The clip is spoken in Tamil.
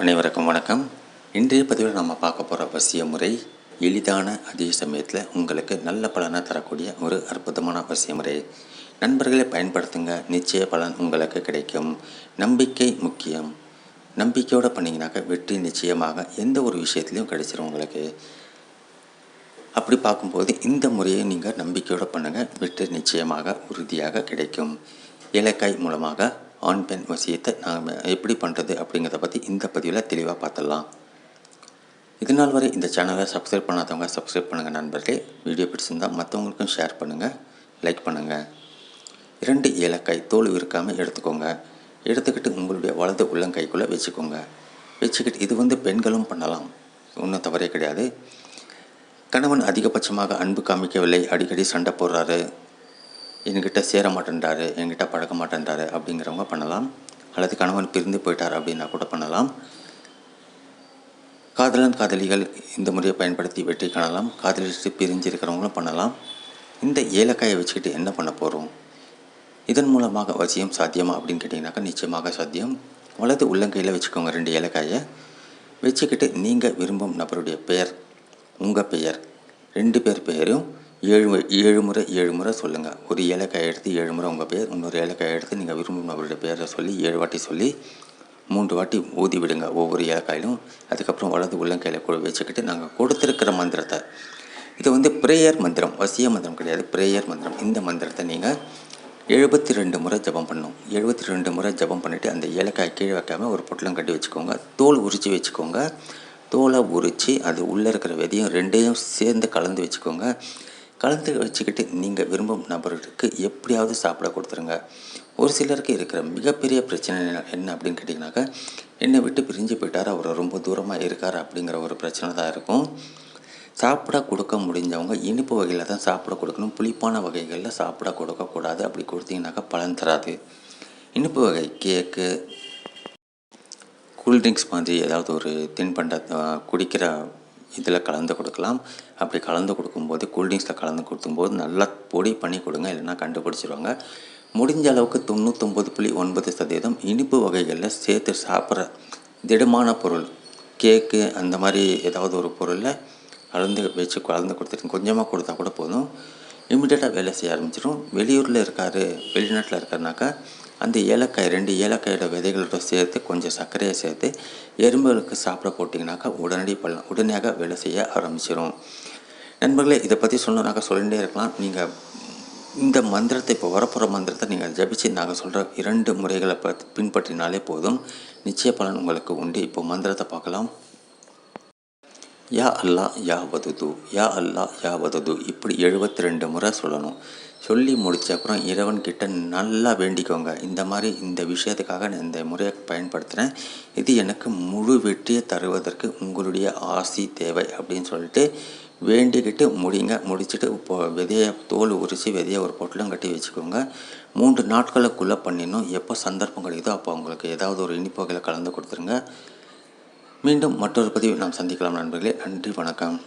அனைவருக்கும் வணக்கம். இன்றைய பதிவில் நம்ம பார்க்க போகிற வசிய முறை எளிதான அதே சமயத்தில் உங்களுக்கு நல்ல பலனை தரக்கூடிய ஒரு அற்புதமான வசிய முறை. நண்பர்களை பயன்படுத்துங்க. நிச்சய பலன் உங்களுக்கு கிடைக்கும். நம்பிக்கை முக்கியம். நம்பிக்கையோடு பண்ணிங்கனாக்கா வெற்றி நிச்சயமாக எந்த ஒரு விஷயத்துலையும் கிடைச்சிரும் உங்களுக்கு. அப்படி பார்க்கும்போது இந்த முறையை நீங்கள் நம்பிக்கையோடு பண்ணுங்கள் வெற்றி நிச்சயமாக உறுதியாக கிடைக்கும். இலக்காய் மூலமாக ஆண் பெண் வசியத்தை நாம் எப்படி பண்ணுறது அப்படிங்கிறத பற்றி இந்த பதிவில் தெளிவாக பார்த்துடலாம். இது நாள் வரை இந்த சேனலை சப்ஸ்கிரைப் பண்ணாதவங்க சப்ஸ்கிரைப் பண்ணுங்கள் நண்பர்களே. வீடியோ பிடிச்சிருந்தால் மற்றவங்களுக்கும் ஷேர் பண்ணுங்கள் லைக் பண்ணுங்கள் இரண்டு ஏலக்காய் தோல் இருக்காமல் எடுத்துக்கோங்க. எடுத்துக்கிட்டு உங்களுடைய வலது உள்ளங்கைக்குள்ளே வச்சுக்கோங்க. வச்சுக்கிட்டு இது வந்து பெண்களும் பண்ணலாம். ஒன்றும் தவறே கிடையாது. கணவன் அதிகபட்சமாக அன்பு காமிக்கவில்லை. அடிக்கடி சண்டை போடுறாரு. என்கிட்ட சேர மாட்டேன்றாரு என்கிட்ட பழக்க மாட்டேன்றாரு அப்படிங்கிறவங்க பண்ணலாம். அல்லது கணவன் பிரிந்து போயிட்டார் அப்படின்னா கூட பண்ணலாம். காதலன் காதலிகள் இந்த முறையை பயன்படுத்தி வெற்றி காணலாம். காதலிச்சு பிரிஞ்சு இருக்கிறவங்களும் பண்ணலாம். இந்த ஏலக்காயை வச்சுக்கிட்டு என்ன பண்ண போகிறோம் இதன் மூலமாக வசியம் சாத்தியமா அப்படின்னு கேட்டிங்கனாக்கா நிச்சயமாக சாத்தியம். வலது உள்ளங்கையில் வச்சுக்கோங்க ரெண்டு ஏலக்காயை. வச்சுக்கிட்டு நீங்கள் விரும்பும் நபருடைய பெயர் உங்கள் பெயர் ரெண்டு பேர் பெயரும் ஏழு ஏழு முறை ஏழு முறை சொல்லுங்கள் ஒரு ஏலக்காய் எடுத்து ஏழு முறை உங்கள் பேர் இன்னொரு ஏலக்காய் எடுத்து நீங்கள் விரும்பும் அவருடைய பேரை சொல்லி ஏழு வாட்டி சொல்லி மூன்று வாட்டி ஊதி விடுங்க ஒவ்வொரு ஏலக்காயிலும். அதுக்கப்புறம் வலது உள்ளங்கையில் கூட வச்சுக்கிட்டு நாங்கள் கொடுத்துருக்கிற மந்திரத்தை. இது வந்து ப்ரேயர் மந்திரம் வசிய மந்திரம் கிடையாது ப்ரேயர் மந்திரம். இந்த மந்திரத்தை நீங்கள் எழுபத்தி ரெண்டு முறை ஜபம் பண்ணணும். எழுபத்தி ரெண்டு முறை ஜபம் பண்ணிவிட்டு அந்த ஏலக்காய் கீழே வைக்காமல் ஒரு பொட்டலம் கட்டி வச்சுக்கோங்க. தோல் உரித்து வச்சுக்கோங்க. தோலை உரித்து அது உள்ளே இருக்கிற விதையும் ரெண்டையும் சேர்ந்து கலந்து வச்சுக்கோங்க. கலந்து வச்சுக்கிட்டு நீங்கள் விரும்பும் நபர்களுக்கு எப்படியாவது சாப்பிட கொடுத்துருங்க. ஒரு சிலருக்கு இருக்கிற மிகப்பெரிய பிரச்சனை என்ன அப்படின்னு கேட்டிங்கனாக்கா என்னை விட்டு பிரிஞ்சு போயிட்டார் அவர் ரொம்ப தூரமாக இருக்கார் அப்படிங்கிற ஒரு பிரச்சனை தான் இருக்கும். சாப்பிட கொடுக்க முடிஞ்சவங்க இனிப்பு வகையில் தான் சாப்பிட கொடுக்கணும். புளிப்பான வகைகளில் சாப்பிட கொடுக்கக்கூடாது அப்படி கொடுத்தீங்கன்னாக்கா பலன் தராது. இனிப்பு வகை கேக்கு கூல்ட்ரிங்க்ஸ் மாதிரி ஏதாவது ஒரு தின்பண்ட குடிக்கிற இதில் கலந்து கொடுக்கலாம். அப்படி கலந்து கொடுக்கும்போது கூல்ட்ரிங்க்ஸில் கலந்து கொடுக்கும்போது நல்லா பொடி பண்ணி கொடுங்க இல்லைன்னா கண்டுபிடிச்சிருவாங்க. முடிஞ்ச அளவுக்கு தொண்ணூத்தொம்பது புள்ளி ஒன்பது சதவீதம் இனிப்பு வகைகளில் சேர்த்து சாப்பிட்ற திடமான பொருள் கேக்கு அந்த மாதிரி ஏதாவது ஒரு பொருளில் கலந்து வச்சு கலந்து கொடுத்துருங்க. கொஞ்சமாக கொடுத்தா கூட போதும். இமிடியேட்டாக வேலை செய்ய ஆரம்பிச்சிடும் வெளியூரில் இருக்கார் வெளிநாட்டில் இருக்காருனாக்கா அந்த ஏலக்காய் ரெண்டு ஏலக்காயோட விதைகளோட சேர்த்து கொஞ்சம் சர்க்கரையை சேர்த்து எறும்புகளுக்கு சாப்பிட போட்டிங்கனாக்கா உடனடி பண்ணலாம் உடனடியாக வேலை செய்ய ஆரம்பிச்சிடும் நண்பர்களே இதை பற்றி சொன்னோன்னாக்கா சொல்லிகிட்டே இருக்கலாம். நீங்கள் இந்த மந்திரத்தை இப்போ வரப்போகிற மந்திரத்தை நீங்கள் ஜபிச்சு நாங்கள் சொல்கிற இரண்டு முறைகளை பற்றி பின்பற்றினாலே போதும். நிச்சய பலன் உங்களுக்கு உண்டு. இப்போ மந்திரத்தை பார்க்கலாம். யா அல்லா யா வதுது யா அல்லா யா வதுது. இப்படி எழுபத்தி ரெண்டு முறை சொல்லணும். சொல்லி முடித்த அப்புறம் இறைவன்கிட்ட நல்லா வேண்டிக்கோங்க. இந்த மாதிரி இந்த விஷயத்துக்காக நான் இந்த முறையை பயன்படுத்துகிறேன் இது எனக்கு முழு வெற்றியை தருவதற்கு உங்களுடைய ஆசி தேவை அப்படின்னு சொல்லிட்டு வேண்டிக்கிட்டு முடிங்க. முடிச்சுட்டு இப்போ விதையை தோல் உரித்து விதையை ஒரு பொட்டிலும் கட்டி வச்சுக்கோங்க. மூன்று நாட்களுக்குள்ளே பண்ணிடணும். எப்போ சந்தர்ப்பம் கிடைக்குதோ அப்போ உங்களுக்கு ஏதாவது ஒரு இனிப்பு வகையில் கலந்து கொடுத்துருங்க. மீண்டும் மற்றொரு பதிவு நாம் சந்திக்கலாம் நண்பர்களே. நன்றி வணக்கம்.